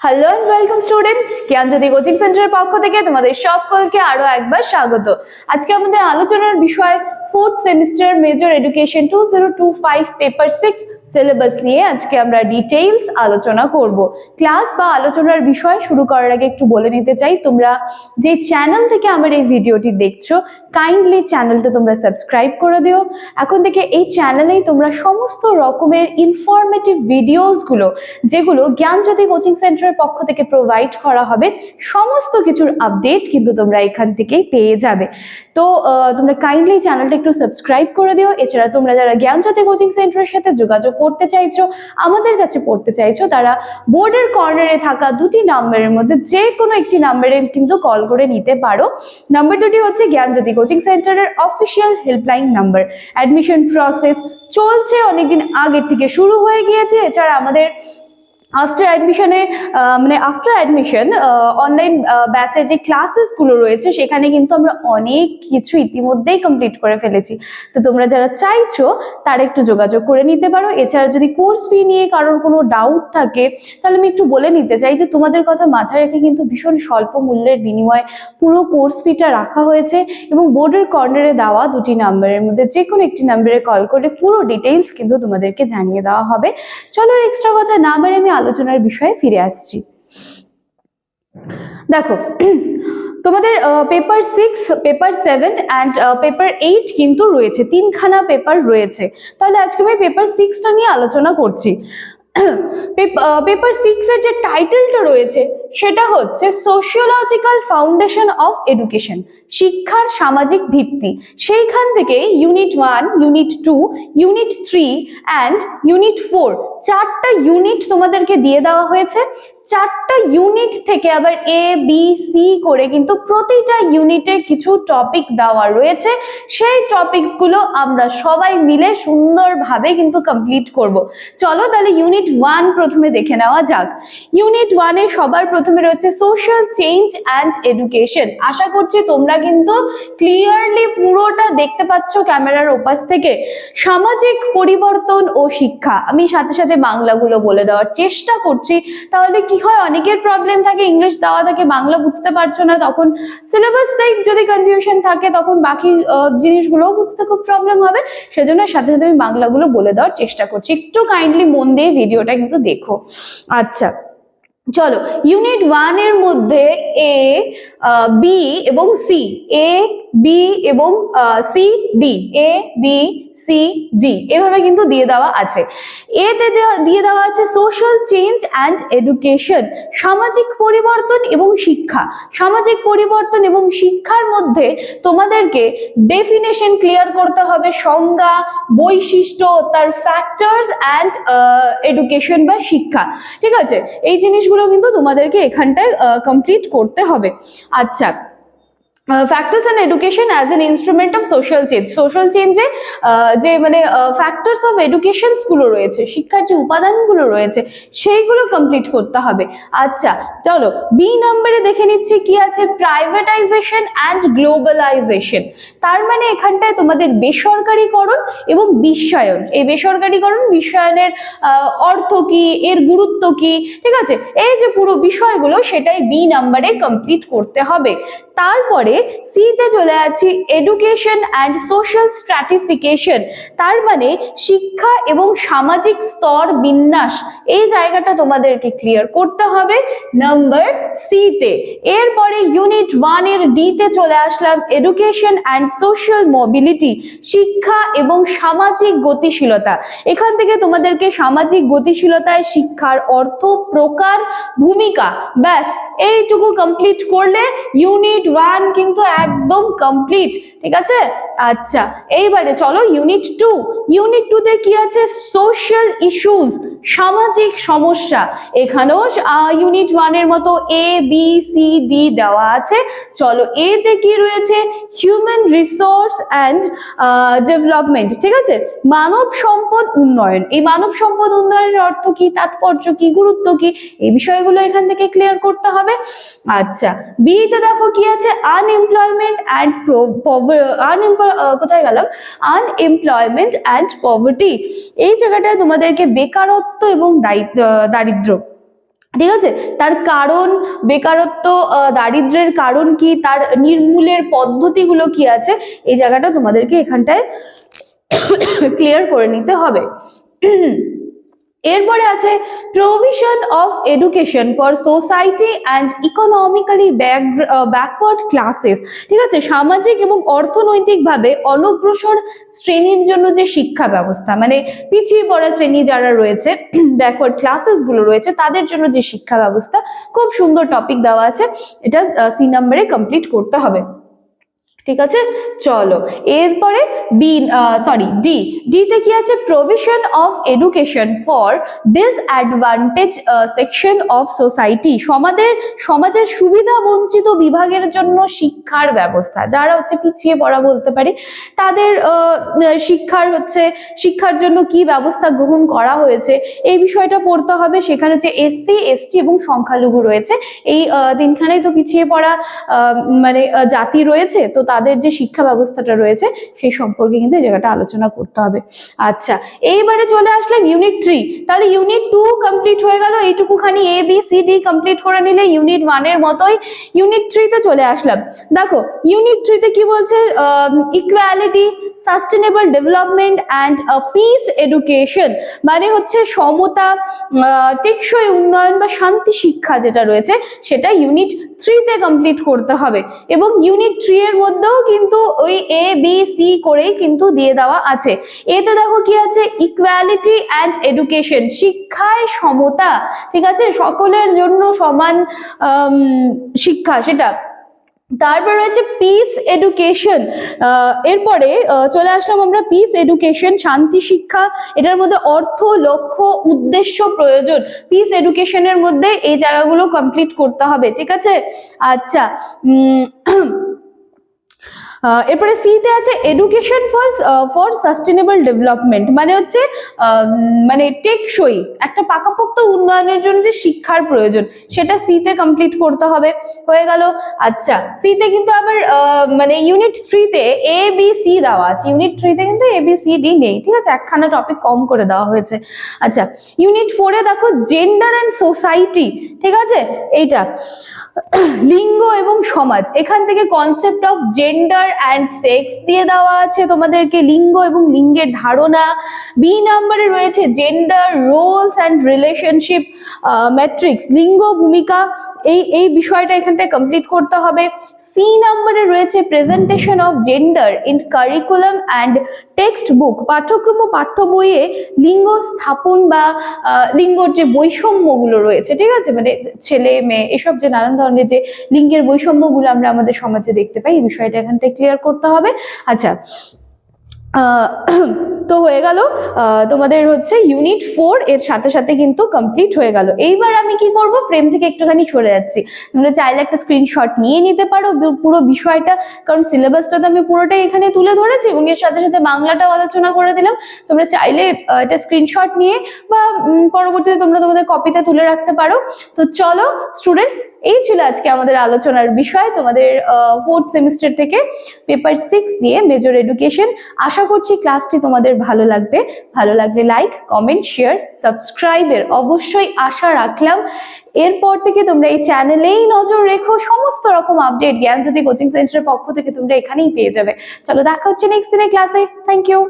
Hello and welcome students Gyanjyoti coaching সেন্টারের পক্ষ থেকে তোমাদের সকলকে আরও একবার স্বাগত। আজকে আমাদের আলোচনার বিষয় fourth semester major education two zero two five paper six syllabus নিয়ে আজকে আমরা ডিটেইলস আলোচনা করব। ক্লাস বা আলোচনার বিষয় শুরু করার আগে একটু বলে নিতে চাই, তোমরা যে চ্যানেল থেকে আমার এই ভিডিওটি দেখছ কাইন্ডলি চ্যানেলটা তোমরা সাবস্ক্রাইব করে দিও। এখন থেকে এই চ্যানেলেই তোমরা সমস্ত রকমের ইনফরমেটিভ ভিডিওসগুলো যেগুলো জ্ঞানজ্যোতি কোচিং সেন্টারের পক্ষ থেকে প্রোভাইড করা হবে, সমস্ত কিছুর আপডেট কিন্তু তোমরা এখান থেকেই পেয়ে যাবে। তো তোমরা কাইন্ডলি চ্যানেলটা একটু সাবস্ক্রাইব করে দিও। এছাড়া তোমরা যারা জ্ঞানজ্যোতি কোচিং সেন্টারের সাথে যোগাযোগ করতে চাইছো, আমাদের কাছে পড়তে চাইছো, তারা বোর্ডের কর্নারে থাকা দুটি নাম্বারের মধ্যে যে কোনো একটি নাম্বারে কিন্তু কল করে নিতে পারো। নাম্বার দুটি হচ্ছে জ্ঞানজ্যোতি কোচিং সেন্টারের official helpline number admission process চলছে, অনেকদিন আগের থেকে শুরু হয়ে গিয়েছে। এছাড়া আমাদের আফটার অ্যাডমিশনে মানে আফটার অ্যাডমিশন অনলাইন ব্যাচে যে ক্লাসেসগুলো রয়েছে, সেখানে কিন্তু আমরা অনেক কিছু ইতিমধ্যেই কমপ্লিট করে ফেলেছি। তো তোমরা যারা চাইছো, তারা একটু যোগাযোগ করে নিতে পারো। এছাড়া যদি কোর্স ফি নিয়ে কারোর কোনো ডাউট থাকে, তাহলে আমি একটু বলে নিতে চাই যে, তোমাদের কথা মাথায় রেখে কিন্তু ভীষণ স্বল্প মূল্যের বিনিময়ে পুরো কোর্স ফিটা রাখা হয়েছে এবং বোর্ডের কর্নারে দেওয়া দুটি নাম্বারের মধ্যে যে কোনো একটি নাম্বারে কল করে পুরো ডিটেইলস কিন্তু তোমাদেরকে জানিয়ে দেওয়া হবে। চলো এক্সট্রা কথা না আমি আলোচনার বিষয়ে ফিরে আসছি। দেখো, তোমাদের paper six paper seven and paper eight কিন্তু রয়েছে, তিনখানা পেপার রয়েছে। তাহলে আজকে আমি পেপার সিক্সটা নিয়ে আলোচনা করছি। পেপার সিক্সের যে টাইটেলটা রয়েছে, সেটা হচ্ছে সোশিওলজিক্যাল ফাউন্ডেশন অফ এডুকেশন শিক্ষার সামাজিক ভিত্তি। সেইখান থেকে unit one unit two unit three and unit four চারটা ইউনিট তোমাদেরকে দিয়ে দেওয়া হয়েছে। চারটা ইউনিট থেকে আবার এ বি সি করে কিন্তু প্রতিটা ইউনিটে কিছু টপিক দেওয়া রয়েছে। সেই টপিকসগুলো আমরা সবাই মিলে সুন্দরভাবে কিন্তু কমপ্লিট করব। চলো তাহলে ইউনিট ওয়ান প্রথমে দেখে নেওয়া যাক। ইউনিট ওয়ানে সবার প্রথমে রয়েছে সোশ্যাল চেঞ্জ অ্যান্ড এডুকেশন আশা করছি তোমরা কিন্তু ক্লিয়ারলি পুরোটা দেখতে পাচ্ছ ক্যামেরার ওপাশ থেকে। সামাজিক পরিবর্তন ও শিক্ষা, আমি সাথে সাথে বাংলাগুলো বলে দেওয়ার চেষ্টা করছি। তাহলে কি হয়? অনেকের প্রবলেম থাকে ইংলিশ দেওয়া থাকে, বাংলা বুঝতে পারছ না, তখন সিলেবাস টাইপ যদি কনফিউশন থাকে, তখন বাকি জিনিসগুলোও বুঝতে খুব প্রবলেম হবে। সেজন্য সাথে সাথে আমি বাংলাগুলো বলে দেওয়ার চেষ্টা করছি। একটু কাইন্ডলি মন দিয়ে ভিডিওটা কিন্তু দেখো। আচ্ছা চলো ইউনিট ওয়ানের মধ্যে এ বি এবং সি এ বি এবং C D A B C D এভাবে কিন্তু দিয়ে দেওয়া আছে। এতে দিয়ে দেওয়া আছে সোশ্যাল চেঞ্জ অ্যান্ড এডুকেশন সামাজিক পরিবর্তন এবং শিক্ষা। সামাজিক পরিবর্তন এবং শিক্ষার মধ্যে তোমাদেরকে ডেফিনেশন ক্লিয়ার করতে হবে সংজ্ঞা, বৈশিষ্ট্য, তার ফ্যাক্টরস অ্যান্ড এডুকেশন বা শিক্ষা। ঠিক আছে? এই জিনিসগুলো কিন্তু তোমাদেরকে এখানটায় কমপ্লিট করতে হবে। আচ্ছা factors and education as an instrument of social change social চেঞ্জে যে মানে ফ্যাক্টরস অফ এডুকেশনসগুলো রয়েছে, শিক্ষার যে উপাদানগুলো রয়েছে, সেইগুলো কমপ্লিট করতে হবে। আচ্ছা চলো বি নাম্বারে দেখে নিচ্ছি কি আছে প্রাইভেটাইজেশন অ্যান্ড গ্লোবালাইজেশন তার মানে এখানটায় তোমাদের বেসরকারীকরণ এবং বিশ্বায়ন। এই বেসরকারীকরণ, বিশ্বায়নের অর্থ কি, এর গুরুত্ব কি, ঠিক আছে? এই যে পুরো বিষয়গুলো, সেটাই বি নাম্বারে কমপ্লিট করতে হবে। তারপরে সিতে চলে যাচ্ছি এডুকেশন অ্যান্ড সোশ্যাল স্ট্র্যাটিফিকেশন তার মানে শিক্ষা এবং সামাজিক স্তর বিন্যাস, এই জায়গাটা তোমাদেরকে ক্লিয়ার করতে হবে নাম্বার সিতে এরপরে ইউনিট ওয়ানের ডিতে চলে আসলাম এডুকেশন অ্যান্ড সোশ্যাল মোবিলিটি শিক্ষা এবং সামাজিক গতিশীলতা। এখান থেকে তোমাদেরকে সামাজিক গতিশীলতায় শিক্ষার অর্থ, প্রকার, ভূমিকা, ব্যাস, এইটুকু কমপ্লিট করলে ইউনিট ওয়ান কিন্তু একদম কমপ্লিট ঠিক আছে? আচ্ছা এইবারে চলো ইউনিট টু ইউনিট টু তে কি আছে? সোশ্যাল ইস্যুস সামাজিক সমস্যা। এখানেও ইউনিট ওয়ানের মতো এ বি সি ডি দেওয়া আছে। চলো এ তে কি রয়েছে? হিউম্যান রিসোর্স অ্যান্ড ডেভেলপমেন্ট ঠিক আছে? মানব সম্পদ উন্নয়ন। এই মানব সম্পদ উন্নয়নের অর্থ কি? তাৎপর্য কি? গুরুত্ব কি? এই বিষয়গুলো এখান থেকে ক্লিয়ার করতে হবে। আচ্ছা বি তে দেখো কি আছে? আনএমপ্লয়মেন্ট অ্যান্ড কোথায় গেলাম? আনএমপ্লয়মেন্ট অ্যান্ড পভার্টি এই জায়গাটায় তোমাদেরকে বেকারত্ব এবং দারিদ্র। ঠিক আছে? তার কারণ বেকারত্ব আহ, দারিদ্র্যের কারণ কি? তার নির্মূলের পদ্ধতিগুলো কি আছে? এই জায়গাটা তোমাদেরকে এখানটায় ক্লিয়ার করে নিতে হবে। এরপরে আছে provision of education for society and economically backward classes ঠিক আছে? সামাজিক এবং অর্থনৈতিকভাবে অনগ্রসর শ্রেণির জন্য যে শিক্ষা ব্যবস্থা মানে পিছিয়ে পড়া শ্রেণি যারা রয়েছে ব্যাকওয়ার্ড ক্লাসেসগুলো রয়েছে, তাদের জন্য যে শিক্ষা ব্যবস্থা, খুব সুন্দর টপিক দেওয়া আছে। এটা সি নাম্বারে কমপ্লিট করতে হবে। ঠিক আছে? চলো। এরপরে বি সরি ডি ডিতে কি আছে? Provision of education for disadvantage section of society সমাজের সমাজের সুবিধা বঞ্চিত বিভাগের জন্য শিক্ষার ব্যবস্থা। যারা হচ্ছে পিছিয়ে পড়া বলতে পারি তাদের শিক্ষার হচ্ছে শিক্ষার জন্য কি ব্যবস্থা গ্রহণ করা হয়েছে এই বিষয়টা পড়তে হবে। সেখানে হচ্ছে এসসি এসটি এবং সংখ্যালঘু রয়েছে। এই আহ, তিনখানেই তো পিছিয়ে পড়া মানে জাতি রয়েছে তো তাদের যে শিক্ষা ব্যবস্থাটা রয়েছে, সেই সম্পর্কে কিন্তু এই জায়গাটা আলোচনা করতে হবে। আচ্ছা এইবারে চলে আসলাম ইউনিট থ্রি তাহলে ইউনিট টু কমপ্লিট হয়ে গেল, এইটুকুখানি A B C D complete করে নিলে ইউনিট ওয়ানের মতোই ইউনিট থ্রিতে চলে আসলাম। দেখো ইউনিট থ্রিতে কি বলছে? Equality sustainable development and peace education মানে হচ্ছে সমতা টেকসই উন্নয়ন বা শান্তি শিক্ষা যেটা রয়েছে, সেটা ইউনিট থ্রিতে কমপ্লিট করতে হবে। এবং ইউনিট থ্রি এর মধ্যেও কিন্তু ওই এ বি সি করেই কিন্তু দিয়ে দেওয়া আছে। এতে দেখো কি আছে? ইকুয়ালিটি অ্যান্ড এডুকেশন শিক্ষায় সমতা, ঠিক আছে? সকলের জন্য সমান শিক্ষা সেটা। তারপর রয়েছে পিস এডুকেশন এরপরে চলে আসলাম আমরা পিস এডুকেশন শান্তি শিক্ষা, এটার মধ্যে অর্থ, লক্ষ্য, উদ্দেশ্য, প্রয়োজন। পিস এডুকেশনের মধ্যে এই জায়গাগুলো কমপ্লিট করতে হবে, ঠিক আছে? আচ্ছা এরপরে সিতে আছে education for for sustainable development মানে হচ্ছে মানে টেকসই, একটা পাকাপোক্ত উন্নয়নের জন্য যে শিক্ষার প্রয়োজন, সেটা সিতে কমপ্লিট করতে হবে, হয়ে গেল। আচ্ছা সিতে কিন্তু আবার মানে ইউনিট থ্রিতে এ বি সি দেওয়া আছে ইউনিট থ্রিতে কিন্তু এ বি সি ডি নেই, ঠিক আছে? একখানা টপিক কম করে দেওয়া হয়েছে। আচ্ছা ইউনিট ফোরে দেখো জেন্ডার অ্যান্ড সোসাইটি ঠিক আছে? এইটা লিঙ্গ এবং সমাজ, এখান থেকে concept of gender and sex দিয়ে দেওয়া আছে তোমাদেরকে, লিঙ্গ এবং লিঙ্গের ধারণা। বি নাম্বারে রয়েছে gender roles and relationship matrix লিঙ্গ ভূমিকা। এই এই বিষয়টা এখানটায় কমপ্লিট করতে হবে। সি নাম্বারে রয়েছে presentation of gender in curriculum and text book পাঠ্যক্রম পাঠ্য বইয়ে লিঙ্গ স্থাপন বা লিঙ্গর যে বৈষম্যগুলো রয়েছে, ঠিক আছে? মানে ছেলে, মেয়ে, এসব যে নানান ধরনের যে লিঙ্গের বৈষম্যগুলো আমরা আমাদের সমাজে দেখতে পাই, এই বিষয়টা এখানটায় ক্লিয়ার করতে হবে। আচ্ছা তো হয়ে গেল তোমাদের হচ্ছে ইউনিট ফোর এর সাথে সাথে কিন্তু কমপ্লিট হয়ে গেল। এইবার আমি কি করব? ফ্রেম থেকে একটুখানি সরে যাচ্ছি। তোমরা চাইলে একটা স্ক্রিনশট নিয়ে নিতে পারো পুরো বিষয়টা। কারণ সিলেবাসটা তো আমি পুরোটাই এখানে তুলে ধরেছি এবং এর সাথে সাথে বাংলাটাও আলোচনা করে দিলাম। তোমরা চাইলে এটা স্ক্রিনশট নিয়ে বা পরবর্তীতে তোমরা তোমাদের কপিতে তুলে রাখতে পারো। তো চলো স্টুডেন্টস এই ছিল আজকে আমাদের আলোচনার বিষয়। তোমাদের ফোর্থ সেমিস্টার থেকে পেপার সিক্স নিয়ে মেজর এডুকেশন আশা করছি ক্লাসটি তোমাদের ভালো লাগবে। ভালো লাগলে লাইক কমেন্ট শেয়ার সাবস্ক্রাইবের অবশ্যই আশা রাখলাম। এরপর থেকে তোমরা এই চ্যানেলেই নজর রেখো। সমস্ত রকম আপডেট জ্ঞান যদি কোচিং সেন্টারের পক্ষ থেকে তোমরা এখানেই পেয়ে যাবে। চলো দেখা হচ্ছে নেক্সট দিনের ক্লাসে থ্যাংক ইউ